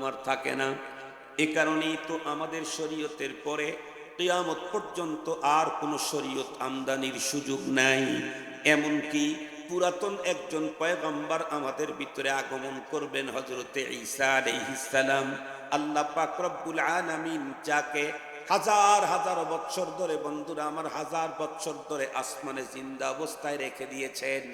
আমার থাকে না। এ কারণেই তো আমাদের শরীয়তের পরে কিয়ামত পর্যন্ত আর কোনো শরীয়ত আমদানির সুযোগ নাই। এমনকি পুরাতন একজন পয়গম্বর আমাদের ভিতরে আগমন করবেন হজরতে ঈসা আলাইহিস সালাম। আল্লাহ পাক রব্বুল আলামিন যাকে হাজার হাজার বৎসর ধরে বন্ধুরা আমার হাজার বৎসর ধরে আসমানে জিন্দা অবস্থায় রেখে দিয়েছেন।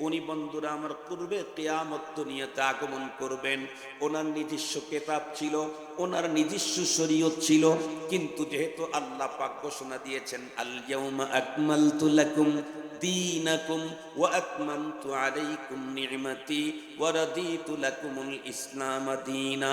উনি বন্ধুরা আমার পূর্বে কেয়ামত দুনিয়াতে আগমন করবেন। ওনার নিজস্ব কেতাব ছিল, ওনার নিজস্ব শরীয়ত ছিল, কিন্তু যেহেতু আল্লাহ পাক ঘোষণা দিয়েছেন আল ইয়াউমা আকমালতু লাকুম দীনাকুম ওয়া আকমামতু আলাইকুম নি'মাতি ওয়া রাদিতু লাকুমুল ইসলাম দীনা।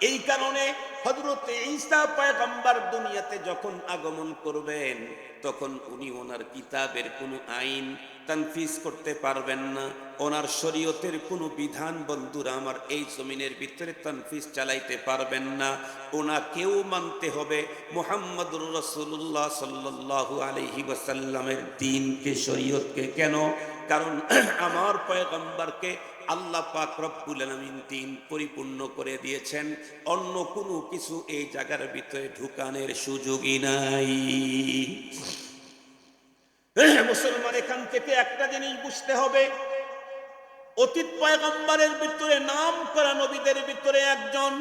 এই কারণে হযরতে ঈসা পয়গম্বর দুনিয়াতে যখন আগমন করবেন, তখন উনি ওনার কিতাবের কোনো আইন তানফিজ করতে পারবেন না। ওনার শরীয়তের কোনো বিধান বন্ধুরা আমার এই জমিনের ভিতরে তানফিজ চালাইতে পারবেন না। ওনাকেও মানতে হবে মোহাম্মদুর রসুল্লাহ সাল্লাল্লাহু আলাইহি ওয়াসাল্লামের দিনকে, শরীয়তকে কেন? কারণ আমার পয়গম্বরকে আল্লাহ পাক রব্বুল আলামিন দিন পরিপূর্ণ করে দিয়েছেন। অন্য কোনো কিছু এই জায়গার ভিতরে ঢুকানের সুযোগই নাই। মুসলমান, এখান থেকে একটা জিনিস বুঝতে হবে। অতীত পয়গম্বরের ভিতরে নাম করা নবীদের ভিতরে একজন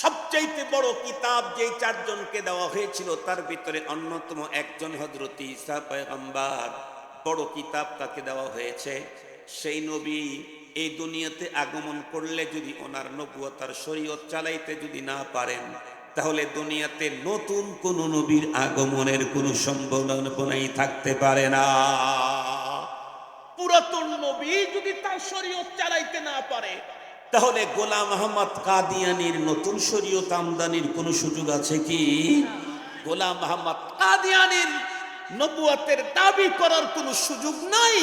সবচাইতে বড় কিতাব যে চারজনকে দেওয়া হয়েছিল, তার ভিতরে অন্যতম একজন হজরত ইসা পয়গম্বর। বড় কিতাব তাকে দেওয়া হয়েছে। সেই নবী এই দুনিয়াতে আগমন করলে যদি ওনার নবুয়তার শরীয়ত চালাইতে যদি না পারেন, তাহলে দুনিয়াতে নতুন কোন নবীর আগমনের কোনো সম্ভাবনাই থাকতে পারে না। পুরাতন নবী যদি তার শরীয়ত চালাইতে না পারে, তাহলে গোলাম আহমদ কাদিয়ানির নতুন শরীয়ত আমদানির কোন সুযোগ আছে কি? গোলাম আহমদ কাদিয়ানির নবুয়াতের দাবি করার কোনো সুযোগ নাই।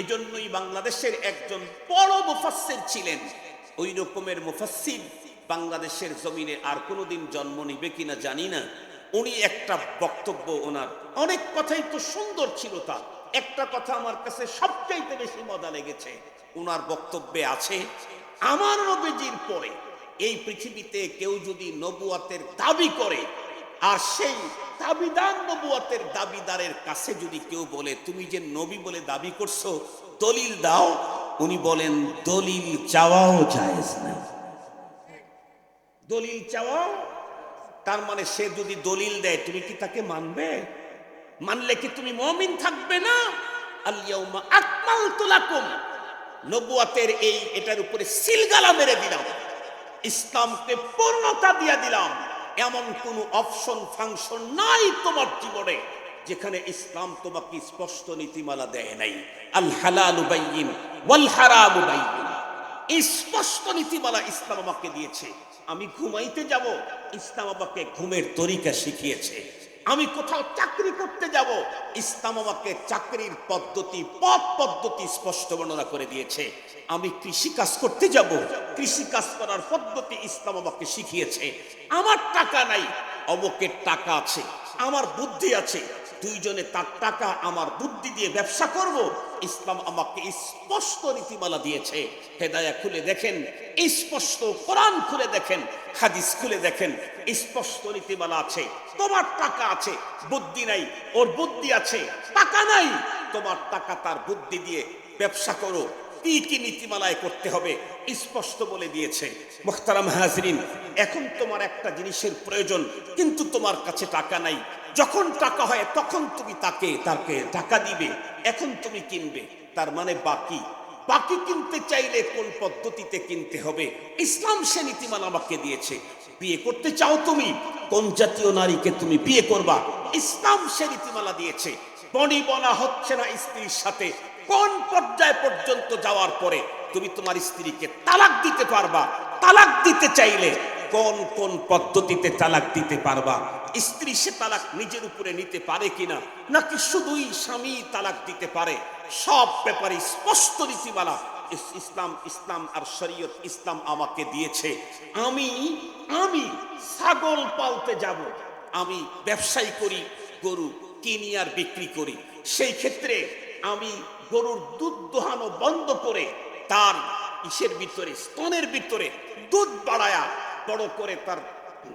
এজন্যই বাংলাদেশের একজন বড় মুফাসসির ছিলেন। ওই রকমের মুফাসসির বাংলাদেশের জমিনে আর কোনোদিন জন্ম নিবে কিনা জানি না। উনি একটা বক্তব্য ওনার, অনেক কথাই তো সুন্দর ছিল তার একটা কথা আমার কাছে সবচাইতে বেশি মজা লেগেছে। ওনার বক্তব্যে আছে, আমার নবীজির পরে এই পৃথিবীতে কেউ যদি নবুয়াতের দাবি করে আর সেই দাবিদার নবুয়াতের দাবিদারের কাছে যদি কেউ বলে, তুমি যে নবী বলে দাবি করছ, দলিল দাও, উনি বলেন, দলিল চাওয়াও জায়েজ না। দলিল চাওয়াও, তার মানে সে যদি দলিল দেয়, তুমি কি তাকে মানবে? মানলে কি তুমি মমিন থাকবে না? আলিয়াউমা আকমালতু লাকুম। নবুয়াতের এই, এটার উপরে সিলগালা মেরে দিলাম। ইসলামকে পূর্ণতা দিয়ে দিলাম। এমন কোন অপশন ফাংশন নাই তোমার জীবনে যেখানে ইসলাম তোমাকে স্পষ্ট নীতিমালা দেয় নাই। আল হালাল বাইয়িন ওয়াল হারাম বাইয়িন। স্পষ্ট নীতিমালা ইসলাম আমাকে দিয়েছে। আমি ঘুমাইতে যাব, ইসলাম আমাকে ঘুমের তরিকা শিখিয়েছে। আমি কোথাও চাকরি করতে যাব। ইসলাম আমাকে চাকরির পদ্ধতি, পথ পদ্ধতি স্পষ্ট বর্ণনা করে দিয়েছে। আমি কৃষি কাজ করতে যাব। কৃষি কাজ করার পদ্ধতি ইসলাম আমাকে শিখিয়েছে। আমার টাকা নাই, অমকের টাকা আছে, আমার বুদ্ধি আছে। দুইজনে তার টাকা, আমার বুদ্ধি দিয়ে ব্যবসা করব। ইসলাম আমাকে স্পষ্ট নীতিমালা দিয়েছে। হেদায়া খুলে দেখেন, স্পষ্ট কোরআন খুলে দেখেন, হাদিস খুলে দেখেন, স্পষ্ট নীতিমালা আছে। তোমার টাকা আছে, বুদ্ধি নাই, ওর বুদ্ধি আছে, টাকা নাই। তোমার টাকা তার বুদ্ধি দিয়ে ব্যবসা করো কি কি নীতিমালায় করতে হবে, স্পষ্ট বলে দিয়েছে মোখতারাম হাজরিন। এখন তোমার একটা জিনিসের প্রয়োজন, কিন্তু তোমার কাছে টাকা নাই। যখন টাকা হয়, তখন তুমি তাকে তাকে টাকা দিবে, এখন তুমি কিনবে। তার মানে বাকি। বাকি কিনতে চাইলে কোন পদ্ধতিতে কিনতে হবে? ইসলাম সে নীতিমালা আমাকে দিয়েছে। বিয়ে করতে চাও তুমি, কোন জাতীয় নারীকে তুমি বিয়ে করবা? ইসলাম সে নীতিমালা দিয়েছে। বনি বলা হচ্ছে না স্ত্রীর সাথে কোন পর্যায় পর্যন্ত যাওয়ার পরে তুমি তোমার স্ত্রীকে তালাক দিতে পারবা? তালাক দিতে চাইলে কোন কোন পদ্ধতিতে তালাক দিতে পারবা? স্ত্রী সে তালাক নিজের উপরে নিতে পারে কিনা? নাকি শুধুই স্বামী তালাক দিতে পারে? সব ব্যাপারে স্পষ্ট নীতিমালা ইসলাম ইসলাম আর শরীয়ত ইসলাম আমাকে দিয়েছে। আমি আমি ছাগল পালতে যাব। আমি ব্যবসায়ী করি, গরু কিনি আর বিক্রি করি। সেই ক্ষেত্রে আমি গরুর দুধ দোহানো বন্ধ করে তার ইসের ভিতরে, স্তনের ভিতরে দুধ বাড়ায়া, বড় করে তার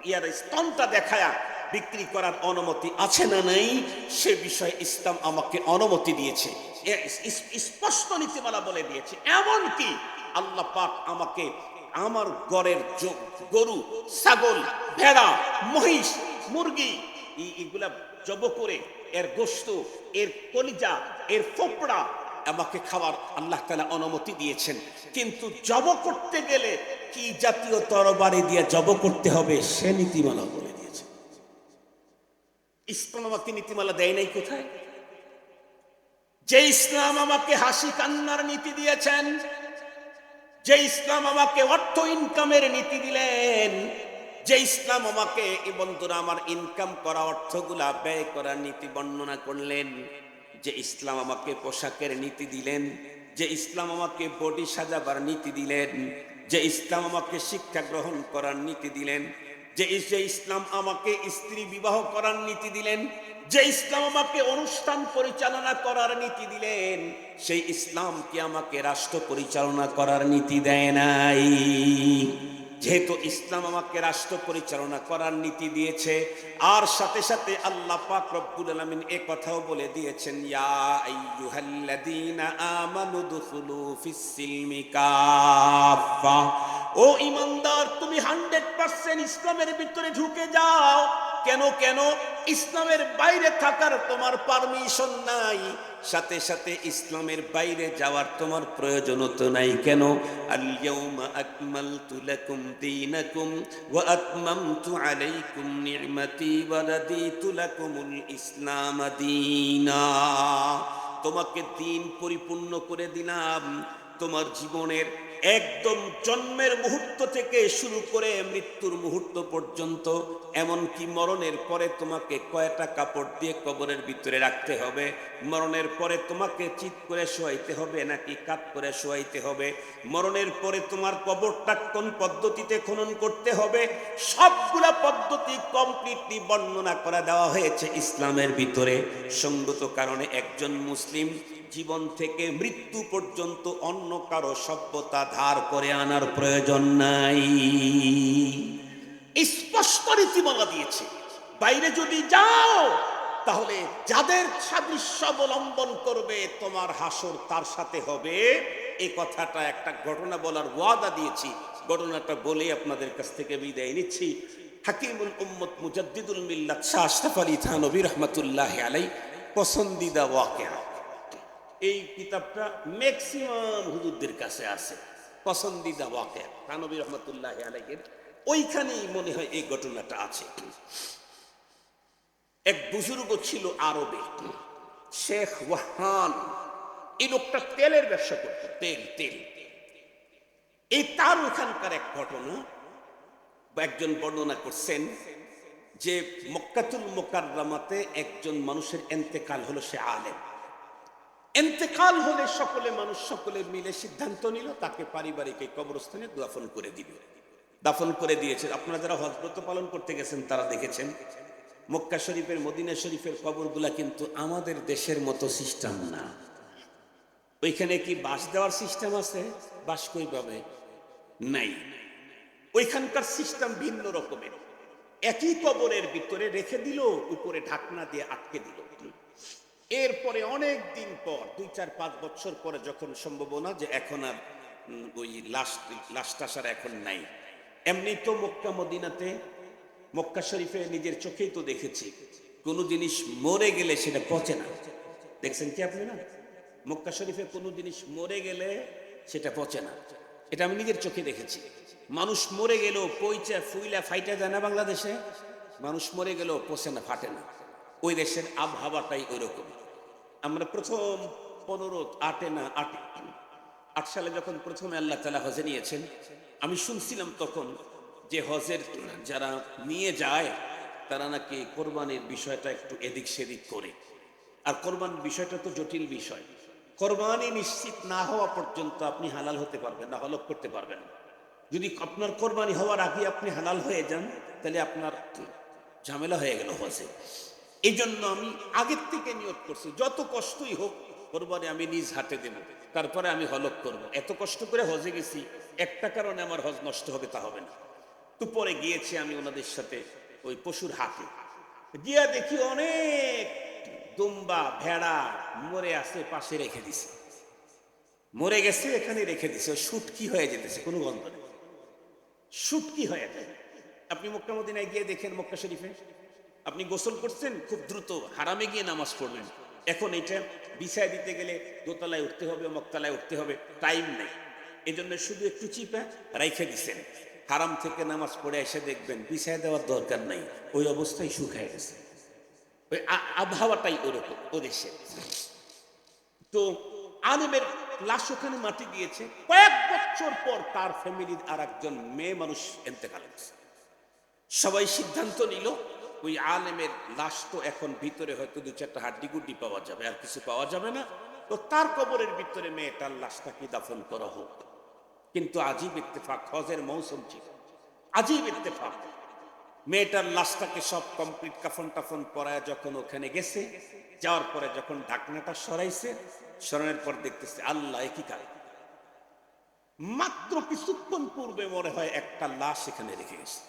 ইয়ার স্তনটা দেখায়া বিক্রি করার অনুমতি আছে না নাই? সে বিষয়ে ইসলাম আমাকে অনুমতি দিয়েছে। স্পষ্ট নীতিমালা বলে দিয়েছে। এমনকি আল্লাহ পাক আমাকে আমার গড়ের গরু, ছাগল, ভেড়া, মহিষ, মুরগি এগুলা জব করে এর গোস্ত এর কলিজা, এর ফোপড়া আমাকে খাওয়ার আল্লাহ তালা অনুমতি দিয়েছেন। কিন্তু জব করতে গেলে কি জাতীয় তরবারি দিয়ে জব করতে হবে সে নীতিমালা বলে দিয়েছে। ইসলাম আমাকে নীতিমালা দেয় নাই কোথায়? যে ইসলাম আমাকে হাসি কান্নার নীতি দিয়েছেন, যে ইসলাম আমাকে অর্থ ইনকামের নীতি দিলেন, যে ইসলাম আমাকে বন্ধুরা আমার ইনকাম করা অর্থগুলা ব্যয় করার নীতি বর্ণনা করলেন। যে ইসলাম আমাকে পোশাকের নীতি দিলেন, যে ইসলাম আমাকে বডি সাজাবার নীতি দিলেন, যে ইসলাম আমাকে শিক্ষা গ্রহণ করার নীতি দিলেন, যে ইসলাম আমাকে স্ত্রী বিবাহ করার নীতি দিলেন, যে ইসলাম আমাকে অনুষ্ঠান পরিচালনা করার নীতি দিলেন, সেই ইসলাম কি আমাকে রাষ্ট্র পরিচালনা করার নীতি দেয় নাই? যেহেতু ইসলাম আমাকে রাষ্ট্র পরিচালনা করার নীতি দিয়েছে, আর সাথে সাথে আল্লাহ পাক রব্বুল আলামিন এ কথাও বলে দিয়েছেন, ইয়া আইয়ুহাল্লাযীনা আমানু দুখুলু ফিস সিলমি ও ইমানদার, তুমি 100% ইসলামের ভিতরে ঢুকে যাও। কেন কেন? ইসলামের বাইরে থাকার তোমার পারমিশন নাই। সাথে সাথে ইসলামের বাইরে যাওয়ার তোমার প্রয়োজন তো নাই। কেন? ইসলাম দীনা। তোমাকে দিন পরিপূর্ণ করে দিলাম। তোমার জীবনের একদম জন্মের মুহূর্ত থেকে শুরু করে মৃত্যুর মুহূর্ত পর্যন্ত, এমনকি মরণের পরে তোমাকে কয়টা কাপড় দিয়ে কবরের ভিতরে রাখতে হবে? মরণের পরে তোমাকে চিত করে শোয়াইতে হবে নাকি কাত করে শোয়াইতে হবে? মরণের পরে তোমার কবরটা কোন পদ্ধতিতে খনন করতে হবে? সবগুলা পদ্ধতি কমপ্লিটলি বর্ণনা করে দেওয়া হয়েছে ইসলামের ভিতরে। সঙ্গত কারণে একজন মুসলিম জীবন থেকে মৃত্যু পর্যন্ত অন্য কারও সভ্যতা ধার করে আনার প্রয়োজন নাই। স্পষ্ট রীতিমালা দিয়েছে, বাইরে যদি যাও, তাহলে যাদের সাদৃশ্য অবলম্বন করবে, তোমার হাসর তার সাথে হবে। এই কথাটা একটা ঘটনা বলার ওয়াদা দিয়েছি। ঘটনাটা বলে আপনাদের কাছ থেকে বিদায় নিচ্ছি। হাকিমুল উম্মত মুজাদ্দিদুল মিল্লাত শাহ আশরাফ আলী থানবী রহমতুল্লাহ আলাই পসন্দিদা ওয়াকিয়া। এই কিতাবটা ম্যাক্সিমাম হুজুরদের কাছে আছে। পসন্দিদা ওয়াকে কানবী রহমতুল্লাহ আলাইয়ের ওইখানেই মনে হয় এই ঘটনাটা আছে। এক বুজুর্গ ছিল আরবে। শেখ ওয়াহান, এই লোকটা তেলের ব্যবসা করত, তেল তেল। এই তার ওখানকার এক ঘটনা, একজন বর্ণনা করছেন যে মক্কাতুল মোকাররামাতে একজন মানুষের এন্তেকাল হলো সে আলেম। এন্তেকাল হলে সকলে মানুষ সকলে মিলে সিদ্ধান্ত নিল, তাকে পারিবারিক এই কবরস্থানে দাফন করে দিবে। দাফন করে দিয়েছে আপনারা যারা হজব্রত পালন করতে গেছেন, তারা দেখেছেন, মক্কা শরীফের, মদিনা শরীফের কবরগুলা কিন্তু আমাদের দেশের মতো সিস্টেম না। ওইখানে কি বাস দেওয়ার সিস্টেম আছে? বাস কই পাবে নাই। ওইখানকার সিস্টেম ভিন্ন রকমের। একই কবরের ভিতরে রেখে দিল, উপরে ঢাকনা দিয়ে আটকে দিল। এরপরে অনেক দিন পর, দুই, চার, পাঁচ বছর পরে যখন সম্ভাবনা যে এখন আর ওই লাশ টাশ আর এখন নাই। এমনি তো মক্কা, মদিনাতে, মক্কা শরীফে নিজের চোখেই তো দেখেছি। কোনো জিনিস মরে গেলে সেটা পচে না। দেখছেন কি আপনি না? মক্কা শরীফে কোনো জিনিস মরে গেলে সেটা পচে না। এটা আমি নিজের চোখে দেখেছি। মানুষ মরে গেলেও পইচা ফুইলা ফাইটা যায় না বাংলাদেশে? মানুষ মরে গেলেও পচে না, ফাটে না। ওই দেশের আবহাওয়াটাই ওই রকম আমরা প্রথম পনেরো, আটে না, আটে, আট সালে যখন প্রথমে আল্লাহ তালা হজে নিয়েছেন, আমি শুনছিলাম তখন যে হজের যারা নিয়ে যায়, তারা নাকি কোরবানির বিষয়টা একটু এদিক সেদিক করে। আর কোরবান বিষয়টা তো জটিল বিষয়। কোরবানি নিশ্চিত না হওয়া পর্যন্ত আপনি হালাল হতে পারবেন না, হলক করতে পারবেন যদি আপনার কোরবানি হওয়ার আগে আপনি হালাল হয়ে যান, তাহলে আপনার ঝামেলা হয়ে গেল হজে এই জন্য আমি আগের থেকে নিয়োগ করছি। যত কষ্টই হোক, কোরবানি আমি নিজ হাতে দেব। তারপরে আমি হলক করব। এত কষ্ট করে হজে গেছি, একটা কারণে আমার হজ নষ্ট হবে, তা হবে না। তো পরে গিয়েছি আমি ওনাদের সাথে ওই পশুর হাতে গিয়া দেখি অনেক দুম্বা, ভেড়া মরে আছে, পাশে রেখে দিছে। মরে গেছে, এখানে রেখে দিছে। শুটকি হয়ে যেতেছে, কোনো গন্ধ নেই। শুটকি হয়ে যায়। আপনি মক্কা মদিনায় গিয়ে দেখেন মক্কা শরীফে। আপনি গোসল করছেন, খুব দ্রুত হারামে গিয়ে নামাজ পড়বেন। এখন এটা বিছায় দিতে গেলে দোতলায় উঠতে হবে, মক্তলায় উঠতে হবে টাইম নেই। এই জন্য শুধু একটু চিপা রাইখে দিছেন। হারাম থেকে নামাজ পড়ে এসে দেখবেন বিছায় দেওয়ার দরকার নাই, ওই অবস্থায় শুকায় গেছে। ওই আবহাওয়াটাই ওরকম ও দেশে তো আলেমের লাশ ওখানে মাটি দিয়েছে, কয়েক বছর পর তার ফ্যামিলির আর একজন মেয়ে মানুষ এতেকাল সবাই সিদ্ধান্ত নিল ওই আলেমের লাশ তো এখন ভিতরে হয়তো দু চারটা হাড্ডি গুড্ডি পাওয়া যাবে, আর কিছু পাওয়া যাবে না। তো তার কবরের ভিতরে মেয়েটার লাশটাকে দাফন করা হোক? কিন্তু আজীব ইত্তেফাক, হজের মৌসুম ছিল। আজীব ইত্তেফাক। মেয়েটার লাশটাকে সব কমপ্লিট কাফন টাফন পরায় যখন ওখানে গেছে, যাওয়ার পরে যখন ঢাকনাটা সরাইছে, সরানোর পর দেখতেছে, আল্লাহ একই কাজ? মাত্র কিছুক্ষণ পূর্বে মনে হয় একটা লাশ এখানে রেখে গেছে।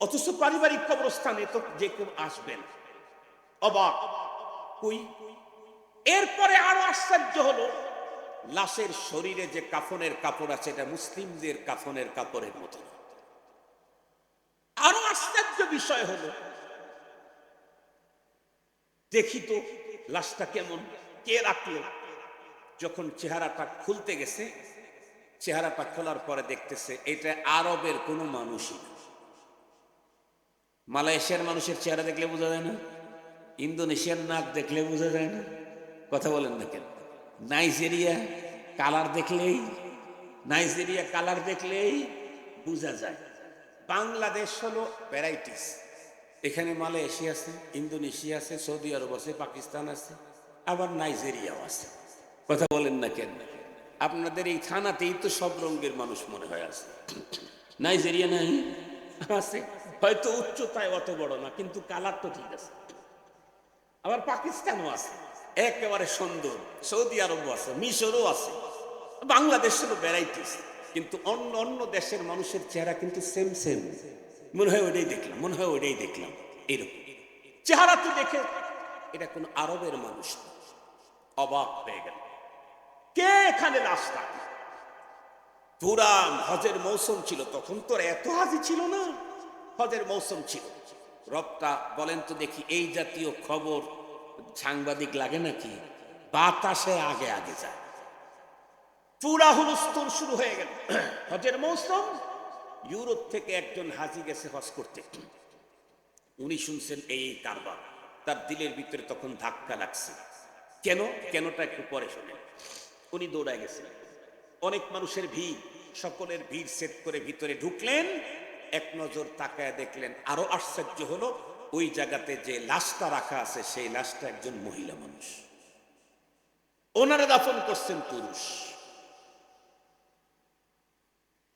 অথচ পারিবারিক কবরস্থানে তো যে কেউ আসবেন। অবাক। কই? এরপরে আরও আশ্চর্য হলো, লাশের শরীরে যে কাফনের কাপড় আছে, এটা মুসলিমদের কাফনের কাপড়ের মতো। আরও আশ্চর্য বিষয় হলো, দেখি তো লাশটা কেমন, কে রাখল? যখন চেহারাটা খুলতে গেছে, চেহারাটা খোলার পরে দেখতেছে, এটা আরবের কোনো মানুষই না। মালয়েশিয়ার মানুষের চেহারা দেখলে বোঝা যায় না, ইন্দোনেশিয়ার নাক দেখলে বোঝা যায় না, কথা বলেন না কেন? নাইজেরিয়া কালার দেখলেই, নাইজেরিয়া কালার দেখলেই বোঝা যায়। বাংলাদেশ হলো ভ্যারাইটিস। এখানে মালয়েশিয়া আছে, ইন্দোনেশিয়া আছে, সৌদি আরব আছে, পাকিস্তান আছে, আবার নাইজেরিয়াও আছে। কথা বলেন না কেন? আপনাদের এই থানাতেই তো সব রঙের মানুষ মনে হয় আছে। নাইজেরিয়া নাই, আছে। হয়তো উচ্চতায় অত বড় না, কিন্তু কালার তো ঠিক আছে। আবার পাকিস্তানও আছে, একেবারে সুন্দর। সৌদি আরবও আছে, মিশরও আছে, বাংলাদেশেরও ভ্যারাইটিস কিন্তু অন্য অন্য দেশের মানুষের চেহারা কিন্তু সেম সেম মনে হয় ওইটাই দেখলাম, মনে হয় ওইটাই দেখলাম, এরকম। চেহারা তো দেখে এটা কোন আরবের মানুষ। অবাক হয়ে গেল। কে এখানে রাস্তা? পুরা হজের মৌসুম ছিল, তখন তো আর এত হাজি ছিল না। হজের মৌসুম ছিল। রবটা বলেন তো দেখি, এই জাতীয় খবর সাংবাদিক লাগে নাকি? বাতাসে আগে আগে যায়। শুরু হয়ে গেল। হজের মৌসুম, ইউরোপ থেকে একজন হাজি গেছে হজ করতে। উনি শুনছেন এই এই কারবার। তার দিলের ভিতরে তখন ধাক্কা লাগছে। কেন? কেনটা একটু পরে শোনেন। উনি দৌড়ায় গেছেন। অনেক মানুষের ভিড়, সকলের ভিড় সেট করে ভিতরে ঢুকলেন। এক নজর তাকায় দেখলেন, আরও আশ্চর্য হলো, ওই জায়গাতে যে লাশটা রাখা আছে, সেই লাশটা একজন মহিলা মানুষ। ওনারা দাফন করছেন পুরুষ।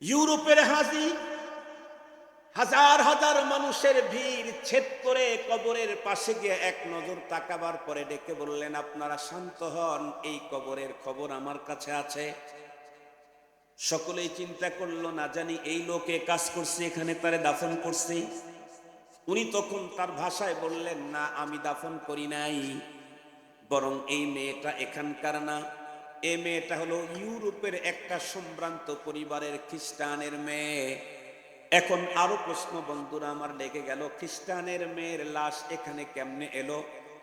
ইউরোপের হাজি, হাজার হাজার মানুষের ভিড় ছেদ করে কবরের পাশে গিয়ে এক নজর তাকাবার পরে ডেকে বললেন, আপনারা শান্ত হন, এই কবরের খবর আমার কাছে আছে। সকলেই চিন্তা করল, না জানি এই লোকে কাজ করছে, এখানে তারে দাফন করছে। উনি তখন তার ভাষায় বললেন, না, আমি দাফন করি নাই, বরং এই মেয়েটা এখানকার না। এই মেয়েটা হলো ইউরোপের একটা সম্ভ্রান্ত পরিবারের খ্রিস্টানের মেয়ে। এখন আরও প্রশ্ন, বন্ধুরা, আমার লেগে গেল, খ্রিস্টানের মেয়ের লাশ এখানে কেমনে এলো?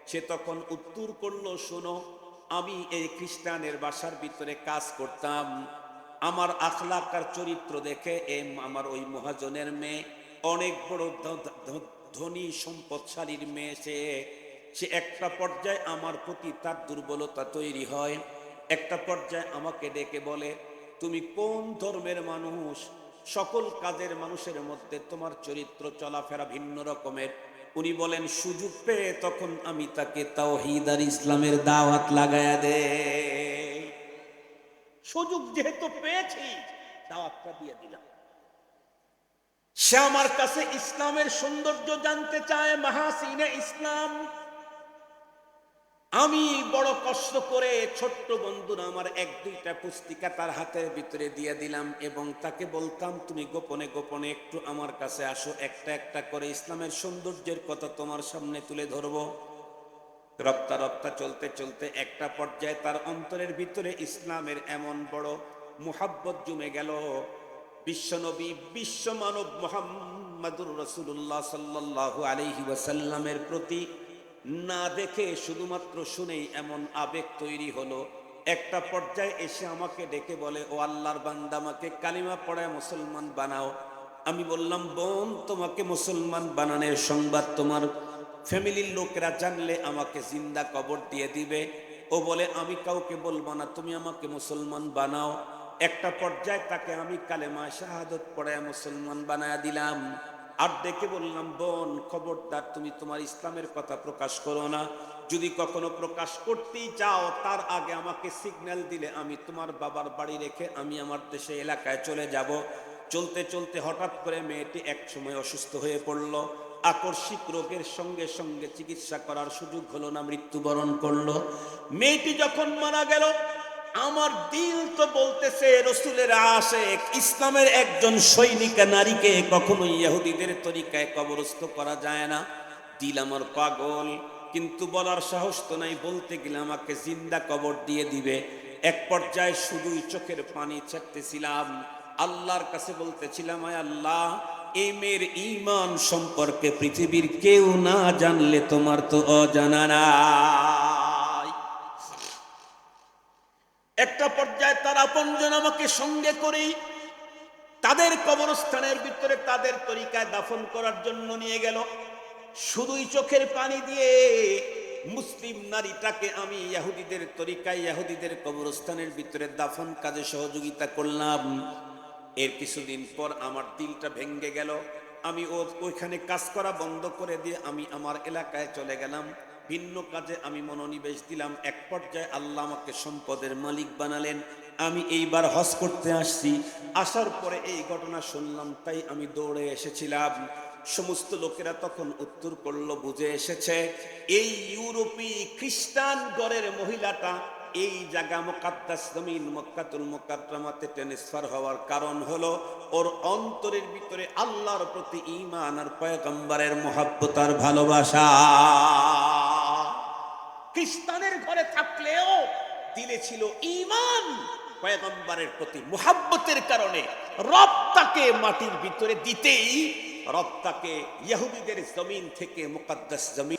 সে তখন উত্তর করল, শোনো, আমি এই খ্রিস্টানের বাসার ভিতরে কাজ করতাম। আমার আখলাক আর চরিত্র দেখে এম আমার ওই মহাজনের মেয়ে, অনেক বড় ধনী সম্পদশালীর মেয়ে সে। সে একটা পর্যায়ে আমার প্রতি তার দুর্বলতা তৈরি হয়। একটা পর্যায়ে আমাকে ডেকে বলে, তুমি কোন ধর্মের মানুষ? সকল কাজের মানুষের মধ্যে তোমার চরিত্র চলাফেরা ভিন্ন রকমের। উনি বলেন, সুযোগ পেয়ে তখন আমি তাকে তাওহীদ আর ইসলামের দাওয়াত লাগায়া দে। সুযোগ যেহেতু পেয়েছি, দাওয়াতটা দিয়ে দিলাম। সে আমার কাছে ইসলামের সৌন্দর্য জানতে চায়, মাহাসিনে ইসলাম। আমি বড় কষ্ট করে ছোট্ট বন্ধুরা আমার এক দুইটা পুস্তিকা তার হাতের ভিতরে দিয়ে দিলাম এবং তাকে বলতাম, তুমি গোপনে গোপনে একটু আমার কাছে আসো, একটা একটা করে ইসলামের সৌন্দর্যের কথা তোমার সামনে তুলে ধরবো। রপ্তা রপ্তা চলতে চলতে একটা পর্যায়ে তার অন্তরের ভিতরে ইসলামের এমন বড় মুহাব্বত জমে গেল। বিশ্বনবী বিশ্ব মানব মোহাম্মদুর রসুল্লাহ সাল্লাহ আলহি ওয়াসাল্লামের প্রতি না দেখে শুধুমাত্র শুনেই এমন আবেগ তৈরি হলো। একটা পর্যায়ে এসে আমাকে ডেকে বলে, ও আল্লাহর বান্দা, আমাকে কালিমা পড়ায় মুসলমান বানাও। আমি বললাম, বোন, তোমাকে মুসলমান বানানোর সংবাদ তোমার ফ্যামিলির লোকেরা জানলে আমাকে জিন্দা কবর দিয়ে দিবে। ও বলে, আমি কাউকে বলব না, তুমি আমাকে মুসলমান বানাও। একটা পর্যায়ে তাকে আমি কালেমা শাহাদত পড়ায় মুসলমান বানায় দিলাম। আর ডেকে বললাম, বোন, খবরদার, তুমি তোমার ইসলামের কথা প্রকাশ করো না। যদি কখনো প্রকাশ করতেই চাও, তার আগে আমাকে সিগন্যাল দিলে আমি তোমার বাবার বাড়ি রেখে আমি আমার দেশে এলাকায় চলে যাব। চলতে চলতে হঠাৎ করে মেয়েটি এক সময় অসুস্থ হয়ে পড়ল। আকস্মিক রোগের সঙ্গে সঙ্গে চিকিৎসা করার সুযোগ হলো না, মৃত্যুবরণ করল। মেয়েটি যখন মারা গেল, আমার দিল তো বলতেছে, রসুলের আশেক ইসলামের একজন সৈনিকা নারীকে কখনো ইহুদিদের তরিকায় কবরস্থ করা যায় না। দিল আমার পাগল, কিন্তু বলার সাহস তো নাই, বলতে গেলে আমাকে জিন্দা কবর দিয়ে দিবে। এক পর্যায়ে শুধুই চোখের পানি ছাড়তেছিলাম। আল্লাহর কাছে বলতেছিলাম, আয় আল্লাহ এই মেয়ের ইমান সম্পর্কে পৃথিবীর কেউ না জানলে তোমার তো অজানা একটা পর্যায়ে তার আপনজন আমাকে সঙ্গে করেই তাদের কবরস্থানের ভিতরে তাদের তরিকায় দাফন করার জন্য নিয়ে গেল। শুধুই চোখের পানি দিয়ে মুসলিম নারীটাকে আমি ইহুদিদের তরিকায় ইহুদিদের কবরস্থানের ভিতরে দাফন কাজে সহযোগিতা করলাম। এর কিছুদিন পর আমার দিলটা ভেঙ্গে গেল। আমি ও ওইখানে কাজ করা বন্ধ করে দিয়ে আমি আমার এলাকায় চলে গেলাম। ভিন্ন কাজে আমি মনোনিবেশ দিলাম। এক পর্যায়ে আল্লাহ আমাকে সম্পদের মালিক বানালেন। আমি এইবার হজ করতে আসছি। আসার পরে এই ঘটনা শুনলাম, তাই আমি দৌড়ে এসেছিলাম। সমস্ত লোকেরা তখন উত্তর করল, বুঝে এসেছে, এই ইউরোপী খ্রিস্টান গড়ের মহিলাটা এই জায়গা মোকাদ্দাস, জমিন মক্কাতুল মোকাদ্দামাতে ট্রান্সফার হওয়ার কারণ হলো, ওর অন্তরের ভিতরে আল্লাহর প্রতি ঈমান আর পয়গম্বরের মহাব্বত আর ভালোবাসা। খ্রিস্টানের ঘরে থাকলেও দিলে ছিল ইমান পয়গম্বরের প্রতি মুহাব্বতের কারণে রব তাকে মাটির ভিতরে দিতেই, রব তাকে ইহুদিদের জমিন থেকে মুকাদ্দাস জমিন